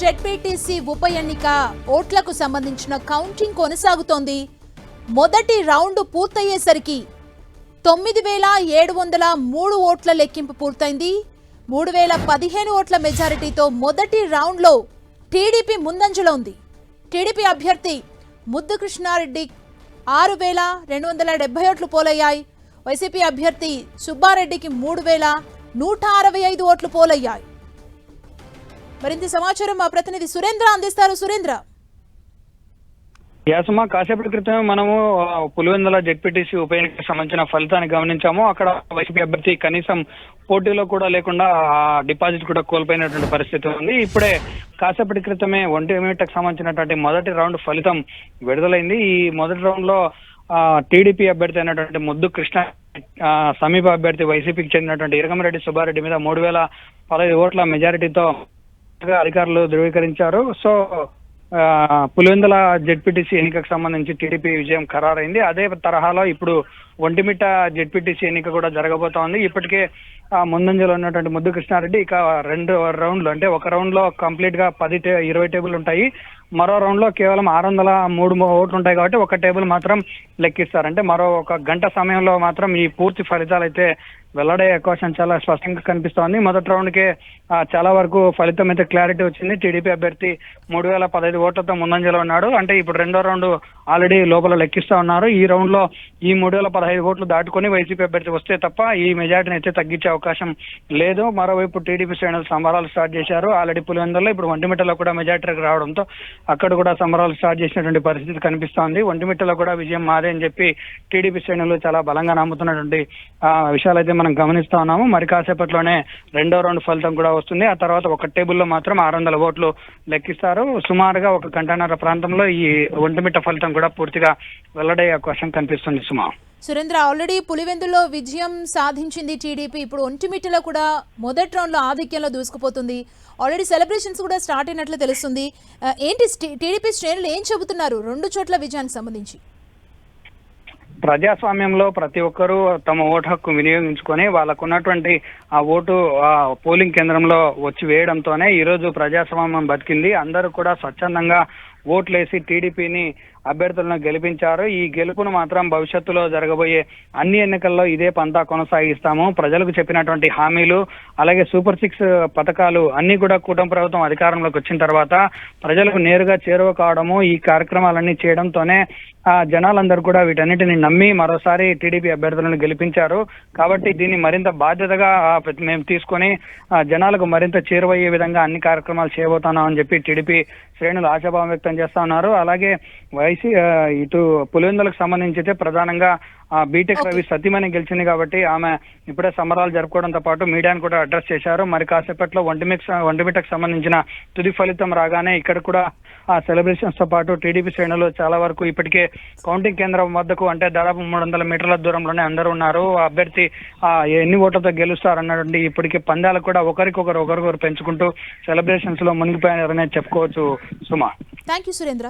ZPTC ఉప ఎన్నిక ఓట్లకు సంబంధించిన కౌంటింగ్ కొనసాగుతోంది. మొదటి రౌండ్ పూర్తయ్యేసరికి తొమ్మిది వేల ఏడు వందల మూడు ఓట్ల లెక్కింపు పూర్తయింది. మూడు వేల పదిహేను ఓట్ల మెజారిటీతో మొదటి రౌండ్లో టీడీపీ ముందంజలో ఉంది. టీడీపీ అభ్యర్థి ముద్దు కృష్ణారెడ్డి ఆరు వేల రెండు వందల డెబ్బై ఓట్లు పోలయ్యాయి. వైసీపీ అభ్యర్థి సుబ్బారెడ్డికి మూడు వేల నూట అరవై ఐదు ఓట్లు పోలయ్యాయి. మరింత సమాచారం మా ప్రతినిధి సురేంద్ర అందిస్తారు. సురేంద్ర. యాసమా కాసేపటి క్రితమే మనము పులివెందుల జెడ్పీటీసీ ఉప ఎన్నికకు సంబంధించిన ఫలితాన్ని గమనించాము. అక్కడ వైసీపీ అభ్యర్థి కనీసం పోటీలో కూడా లేకుండా డిపాజిట్ కూడా కోల్పోయినటువంటి పరిస్థితి ఉంది. ఇప్పుడే కాసేపటి క్రితమే ఒంటి మీటకు సంబంధించినటువంటి మొదటి రౌండ్ ఫలితం విడుదలైంది. ఈ మొదటి రౌండ్లో టీడీపీ అభ్యర్థి అయినటువంటి ముద్దు కృష్ణ సమీప అభ్యర్థి వైసీపీకి చెందినటువంటి ఇరగమరెడ్డి సుబ్బారెడ్డి మీద మూడు వేల పదహైదు ఓట్ల మెజారిటీతో అధికారులు ధృవీకరించారు. సో ఆ, పులివెందుల జెడ్పీటీసీ ఎన్నికకు సంబంధించి టీడీపీ విజయం ఖరారైంది. అదే తరహాలో ఇప్పుడు ఒంటిమిట్ట జెడ్పీటీసీ ఎన్నిక కూడా జరగబోతోంది. ఇప్పటికే ముందంజలో ఉన్నటువంటి ముద్దు కృష్ణారెడ్డి ఇక రెండు రౌండ్లు అంటే ఒక రౌండ్లో కంప్లీట్గా పది టే ఇరవై టేబుల్ ఉంటాయి. మరో రౌండ్లో కేవలం ఆరు వందల మూడు ఓట్లు ఉంటాయి కాబట్టి ఒక టేబుల్ మాత్రం లెక్కిస్తారు. అంటే మరో ఒక గంట సమయంలో మాత్రం ఈ పూర్తి ఫలితాలు అయితే వెల్లడే అవకాశం చాలా స్పష్టంగా కనిపిస్తోంది. మొదటి రౌండ్ కే చాలా వరకు ఫలితం అయితే క్లారిటీ వచ్చింది. టీడీపీ అభ్యర్థి మూడు వేల పదహైదు ఓట్లతో ముందంజలో ఉన్నాడు. అంటే ఇప్పుడు రెండో రౌండ్ ఆల్రెడీ లోపల లెక్కిస్తా ఉన్నారు. ఈ రౌండ్లో ఈ మూడు వేల పదహైదు ఓట్లు దాటుకొని వైసీపీ అభ్యర్థి వస్తే తప్ప ఈ మెజార్టీని అయితే తగ్గించే అవకాశం లేదు. మరోవైపు టీడీపీ శ్రేణులు సంబరాలు స్టార్ట్ చేశారు. ఆల్రెడీ పులివెందుల్లో ఇప్పుడు ఒంటిమిట్టలో కూడా మెజార్టీకి రావడంతో అక్కడ కూడా సంబరాలు స్టార్ట్ చేసినటువంటి పరిస్థితి కనిపిస్తోంది. ఒంటిమిట్టలో కూడా విజయం మాదే అని చెప్పి టీడీపీ శ్రేణులు చాలా బలంగా నమ్ముతున్నటువంటి ఆ, విషయాలు అయితే మనం గమనిస్తా ఉన్నాము. మరి కాసేపట్లోనే రెండో రౌండ్ ఫలితం కూడా వస్తుంది. ఆ తర్వాత ఒక టేబుల్లో మాత్రం ఆరు వందల ఓట్లు లెక్కిస్తారు. సుమారుగా ఒక గంటన్నర ప్రాంతంలో ఈ ఒంటిమిట్ట ఫలితం కూడా పూర్తిగా వెల్లడే అవకాశం కనిపిస్తుంది సుమా. సురేంద్ర ఆల్రెడీ పులివెందులో విజయం సాధించింది టీడీపీ. ఇప్పుడు ఒంటిమిట్టలో కూడా మొదటి రౌండ్లో ఆధిక్యంలో దూసుకుపోతుంది. ఆల్రెడీ సెలబ్రేషన్స్ కూడా స్టార్ట్ అయినట్లు తెలుస్తుంది. ఏంటి టీడీపీ శ్రేణులు ఏం చెబుతున్నారు? రెండు చోట్ల విజయానికి సంబంధించి. ప్రజాస్వామ్యంలో ప్రతి ఒక్కరూ తమ ఓటు హక్కు వినియోగించుకొని వాళ్ళకు ఉన్నటువంటి ఆ ఓటు ఆ పోలింగ్ కేంద్రంలో వచ్చి వేయడంతోనే ఈ రోజు ప్రజాస్వామ్యం బతికింది. అందరూ కూడా స్వచ్ఛందంగా ఓట్లేసి టీడీపీని అభ్యర్థులను గెలిపించారు. ఈ గెలుపును మాత్రం భవిష్యత్తులో జరగబోయే అన్ని ఎన్నికల్లో ఇదే పంతా కొనసాగిస్తాము. ప్రజలకు చెప్పినటువంటి హామీలు అలాగే సూపర్ సిక్స్ పథకాలు అన్ని కూడా కూటమి ప్రభుత్వం అధికారంలోకి వచ్చిన తర్వాత ప్రజలకు నేరుగా చేరువ కావడము ఈ కార్యక్రమాలన్నీ చేయడంతోనే ఆ జనాలందరూ కూడా వీటన్నిటిని నమ్మి మరోసారి టీడీపీ అభ్యర్థులను గెలిపించారు. కాబట్టి దీన్ని మరింత బాధ్యతగా మేము తీసుకొని జనాలకు మరింత చేరువయ్యే విధంగా అన్ని కార్యక్రమాలు చేయబోతున్నాం అని చెప్పి టీడీపీ శ్రేణులు ఆశాభావం వ్యక్తం చేస్తా ఉన్నారు. అలాగే వైసీ ఆ, ఇటు పులివెందులకు సంబంధించి అయితే ప్రధానంగా బీటెక్ రవి సతీమణి గెలిచింది కాబట్టి ఆమె ఇప్పుడే సంబరాలు జరుపుకోవడంతో పాటు మీడియాను కూడా అడ్రస్ చేశారు. మరి కాసేపట్లో ఒంటిమిక్ ఒంటిమిటకు సంబంధించిన తుది ఫలితం రాగానే ఇక్కడ కూడా ఆ సెలబ్రేషన్స్తో పాటు టీడీపీ శ్రేణులు చాలా వరకు ఇప్పటికే కౌంటింగ్ కేంద్రం వద్దకు అంటే దాదాపు మూడు వందల మీటర్ల దూరంలోనే అందరూ ఉన్నారు. ఆ అభ్యర్థి ఆ, ఎన్ని ఓట్లతో గెలుస్తారు అన్నటువంటి ఇప్పటికే పందాలు కూడా ఒకరికొకరు ఒకరికొకరు పెంచుకుంటూ సెలబ్రేషన్స్లో మునిగిపోయారనే చెప్పుకోవచ్చు సుమా. Thank you Surendra